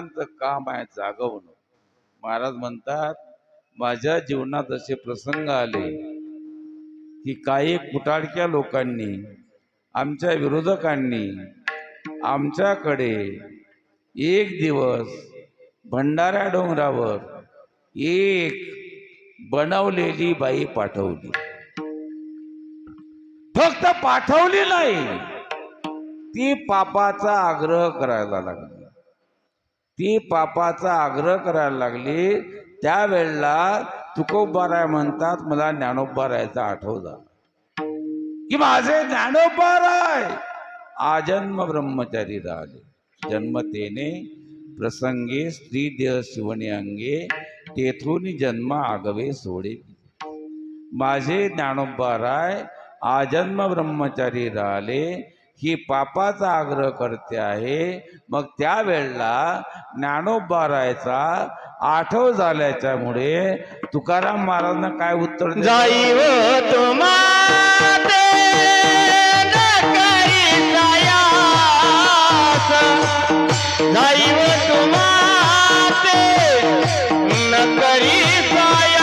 काम आहे जागवणं महाराज म्हणतात माझ्या जीवनात असे प्रसंग आले की काही कुटाडक्या लोकांनी आमच्या विरोधकांनी आमच्याकडे एक दिवस भंडारा डोंगरावर एक बनवलेली बाई पाठवली. फक्त पाठवली नाही ती पापाचा आग्रह करायला लागला. ती पापाचा आग्रह करायला लागली. त्यावेळेला तुकोबाराय म्हणतात मला ज्ञानोबारायचा आठव झाला. की माझे ज्ञानोबाराय आजन्म ब्रह्मचारी राहिले. जन्मतेने प्रसंगे स्त्री देह शिवणे अंगे तेथून जन्म आगवे सोडे. माझे ज्ञानोबाराय आजन्म ब्रह्मचारी राहिले. ही पापाचा आग्रह करते आहे. मग त्यावेळेला ज्ञानोबारायचा आठव झाल्याच्यामुळे तुकाराम महाराजांना काय उत्तर जाईव जाईव तुम्हा पाय